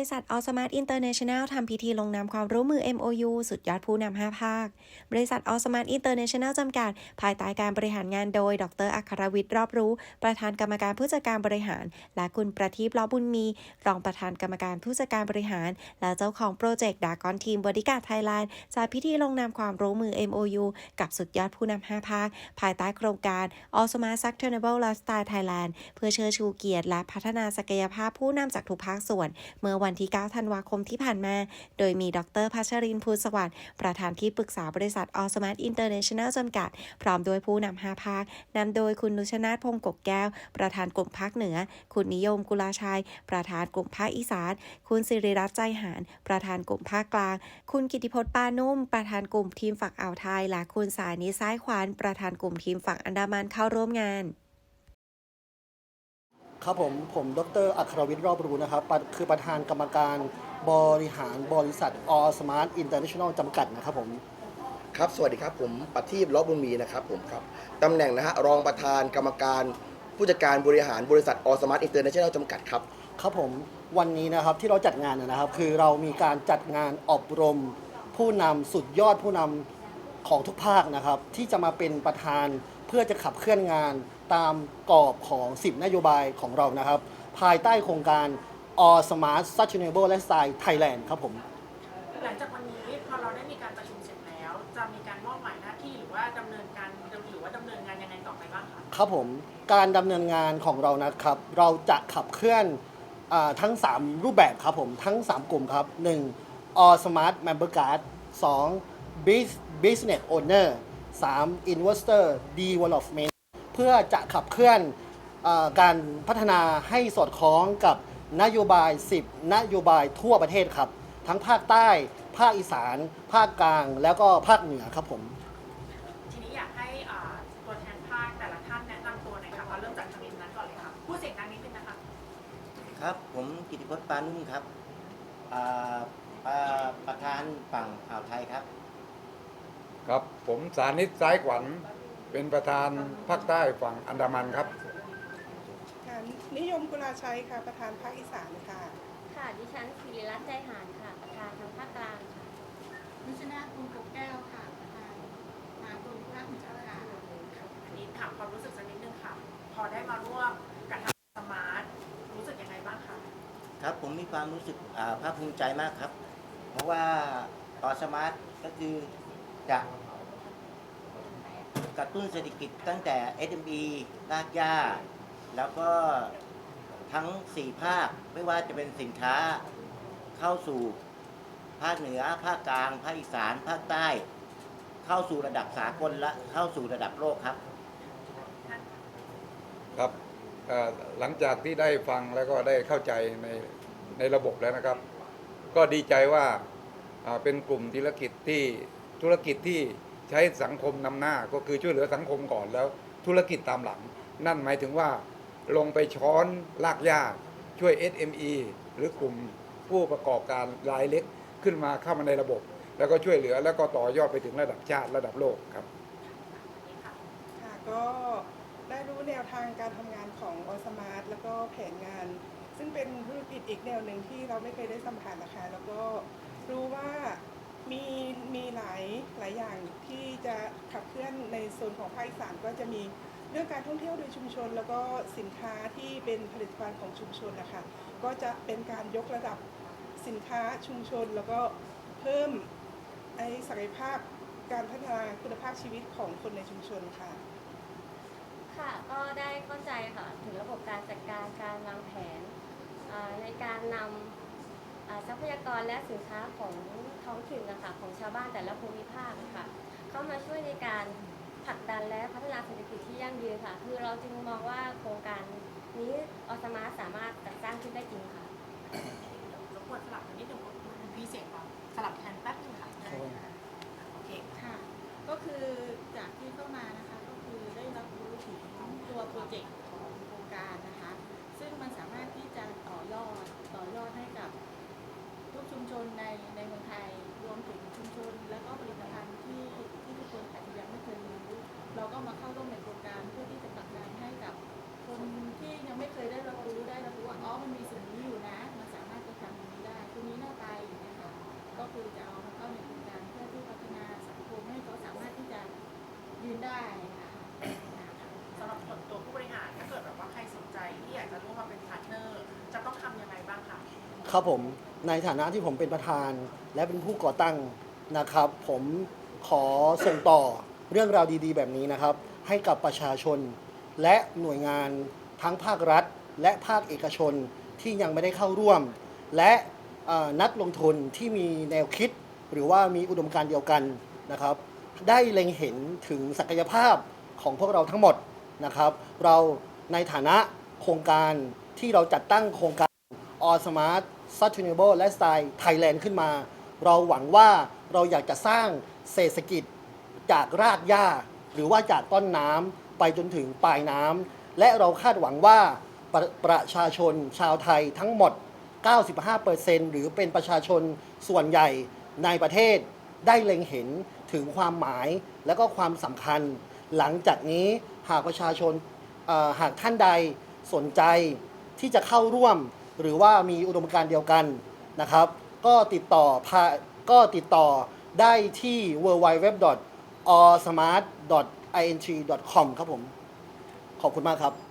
ริษัทออสมาร์ทอินเตอร์เนชั่นแนลทำพิธีลงนามความร่วมมือ MOU สุดยอดผู้นำ 5 ภาค บริษัทออสมาร์ทอินเตอร์เนชั่นแนลจำกัด ภายใต้การบริหารงานโดย ดร อัครวิทย์รอบรู้ ประธานกรรมการผู้จัดการบริหาร และคุณประทีปล้อบุญมี รองประธานกรรมการผู้จัดการบริหาร และเจ้าของโปรเจกต์ดากอนทีมบริการไทยแลนด์จัดพิธีลงนามความร่วมมือ MOU กับสุดยอดผู้นำ 5 ภาค ภายใต้โครงการ a l s m a r t Sustainable Lifestyle Thailand เพื่อเชิดชูเกียรติและพัฒนาศักยภาพผู้นำจากทุกภาคส่วน เมื่อวันันที่ 9 ธันวาคมที่ผ่านมา โดยมีดรพัชรินภูสวัสดิ์ประธานที่ปรึกษาบริษัท a l s m a r t International จำกัด พร้อมด้วยผู้นำ5ภาคนำโดยคุณนุชนาถพงศ์กกแก้ว ประธานกลุ่มภาคเหนือ คุณนิยมกุลาชัย ประธานกลุ่มภาคอีสาน คุณสิริรัตน์ใจหารประธานกลุ่มภาคกลาง คุณกิติพจน์ปานุ่ม ประธานกลุ่มทีมฝั่งอ่าวไทย และคุณสายนิซ้ายขวาน ประธานกลุ่มทีมฝั่งอันดามันเข้าร่วมงาน ครับผม ผมดรอัครวิทย์รอบรู้นะครับปะคือประธานกรรมการบริหารบริษัท All Smart International จำกัดนะครับผม ครับ สวัสดีครับ ผมปฏิบล้อบุญมีนะครับผมครับตำแหน่งนะฮะรองประธานกรรมการผู้จัดการบริหารบริษัทออสมาร์ทอินเตอร์เนชั่นแนลจำกัดครับ ครับผม วันนี้นะครับที่เราจัดงานนะครับ คือเรามีการจัดงานอบรม ผู้นำสุดยอดผู้นำของทุกภาคนะครับ ที่จะมาเป็นประธาน เพื่อจะขับเคลื่อนงานตามกรอบของ 10 นโยบายของเรานะครับ ภายใต้โครงการ All Smart Sustainable Lifestyle Thailand ครับผม หลังจากวันนี้พอเราได้มีการประชุมเสร็จแล้ว จะมีการมอบหมายหน้าที่หรือว่าดำเนินการหรือว่าดำเนินงานยังไงต่อไปบ้างคะครับผมการดำเนินงานของเรานะครับ เราจะขับเคลื่อนอาทั้ง 3 รูปแบบครับผม ทั้ง 3 กลุ่มครับ 1. All Smart Member Card 2. Bus- Business Owner 3. Investor Development เพื่อจะขับเคลื่อนอาการพัฒนาให้สอดคล้องกับนโยบาย 10 นโยบายทั่วประเทศครับ ทั้งภาคใต้ ภาคอีสาน ภาคกลาง แล้วก็ภาคเหนือครับผม ทีนี้อยากให้อ่าตัวแทนภาคแต่ละท่านแนะนำตัวหน่อยค่ะเอาเริ่มจากทางนี้นั้นก่อนเลยค่ะพูดเสียงดังนิดนึงนะคะ ครับ ผมกิติพจน์ปานุ่มครับอ่าอ่าประธานฝั่งอ่าวไทยครับ ครับผมสานิตซ้ายขวัญเป็นประธานภาคใต้ฝั่งอันดามันครับ ค่ะนิยมกุลาชัยค่ะประธานภาคอีสานค่ะ ค่ะ ดิฉันศิริรัตน์ใจหานค่ะ ประธานทางภาคกลางค่ะนุชนาถคุณกบแก้วค่ะ ประธานมากรุงภาคเหนือค่ะอันนี้ถามความรู้สึกสักนิดนึงค่ะ พอได้มาร่วมกับทางสมาร์ทรู้สึกยังไงบ้างคะครับผมมีความรู้สึกอ่าภาคภูมิใจมากครับ เพราะว่าต่อสมาร์ทก็คือ จะกระตุ้นเศรษฐกิจตั้งแต่ SME รากหญ้า แล้วก็ทั้ง 4 ภาค ไม่ว่าจะเป็นสินค้าเข้าสู่ภาคเหนือ ภาคกลาง ภาคอีสาน ภาคใต้ เข้าสู่ระดับสากลและเข้าสู่ระดับโลกครับ ครับเอ่อหลังจากที่ได้ฟังแล้วก็ได้เข้าใจในในระบบแล้วนะครับ ก็ดีใจว่าอ่าเป็นกลุ่มธุรกิจที่ ธุรกิจที่ใช้สังคมนำหน้าก็คือช่วยเหลือสังคมก่อนแล้ว ธุรกิจตามหลัง นั่นหมายถึงว่าลงไปช้อนลากย่าช่วย SME หรือกลุ่มผู้ประกอบการรายเล็กขึ้นมาเข้ามาในระบบ แล้วก็ช่วยเหลือแล้วก็ต่อยอดไปถึงระดับชาติระดับโลกครับ ค่ะก็ได้รู้แนวทางการทำงานของออสมาร์ทแล้วก็แผนงาน ซึ่งเป็นธุรกิจอีกแนวหนึ่งที่เราไม่เคยได้สัมผัสนะคะแล้วก็รู้ว่ามีมีหลายอย่างที่จะขับเคลื่อนในโซนของภาคอีสานก็จะมีเรื่องการท่องเที่ยวโดยชุมชน แล้วก็สินค้าที่เป็นผลิตภัณฑ์ของชุมชนนะคะก็จะเป็นการยกระดับสินค้าชุมชน แล้วก็เพิ่มไอศักยภาพการพัฒนาคุณภาพชีวิตของคนในชุมชนค่ะ ค่ะ ก็ได้เข้าใจค่ะ ถึงระบบการจัดการการวางแผนอ่าในการนำอ่าทรั พยากรและสินค้าของท้องถิ่นนะคะของชาวบ้านแต่ละภูมิภาคนะคะเข้ามาช่วยในการผลักดันและพัฒนาเศรษฐกิจที่ยั่งยืนค่ะ คือเราจึงมองว่าโครงการนี้ออสมาสามารถจัดสร้างขึ้นได้จริงค่ะรบกวนสลับกันนิดนึงพี่เสียงก่อนสลับแทนแป๊บนึงค่ะโอเคค่ะ ก็คือจากที่เข้า มาเข้าร่วมในโครงการเพื่อที่จะผลักดันให้กับ คนที่ยังไม่เคยได้รับรู้ได้รับรู้ว่าอ๋อมันมีสิ่งนี้อยู่นะ มันสามารถจะทำอย่างนี้ได้ตรงนี้น่าไปอย่างนี้ยค่ะก็คือจะเอามาเข้าในโครงการเพื่อที่พัฒนาสังคมให้เขาสามารถที่จะยืนได้คะสำหรับส่วนตัวผู้บริหารถ้าเกิดแบบว่าใครสนใจที่อยากจะร่วมมาเป็นพาร์ทเนอร์ จะต้องทำยังไงบ้างคะครับผมในฐานะที่ผมเป็นประธานและเป็นผู้ก่อตั้งนะครับ ผมขอส่งต่อ เรื่องราวดีๆ แบบนี้นะครับ ให้กับประชาชน และหน่วยงานทั้งภาครัฐ และภาคเอกชนที่ยังไม่ได้เข้าร่วม และนักลงทุนที่มีแนวคิด หรือว่ามีอุดมการณ์เดียวกันนะครับ ได้เล็งเห็นถึงศักยภาพของพวกเราทั้งหมดนะครับ เราในฐานะโครงการที่เราจัดตั้งโครงการ All Smart Sustainable Lifestyle Thailand ขึ้นมา เราหวังว่าเราอยากจะสร้างเศรษฐกิจ จากรากหญ้า หรือว่าจากต้นน้ำไปจนถึงปลายน้ำและเราคาดหวังว่าประประชาชนชาวไทยทั้งหมด 95%หรือเป็นประชาชนส่วนใหญ่ในประเทศได้เล็งเห็นถึงความหมายและก็ความสำคัญ หลังจากนี้หากประชาชนหากท่านใดสนใจที่จะเข้าร่วม หรือว่ามีอุดมการณ์เดียวกันนะครับ ก็ติดต่อพาก็ติดต่อได้ที่ w w w allsmart.ing.com ครับผม ขอบคุณมากครับ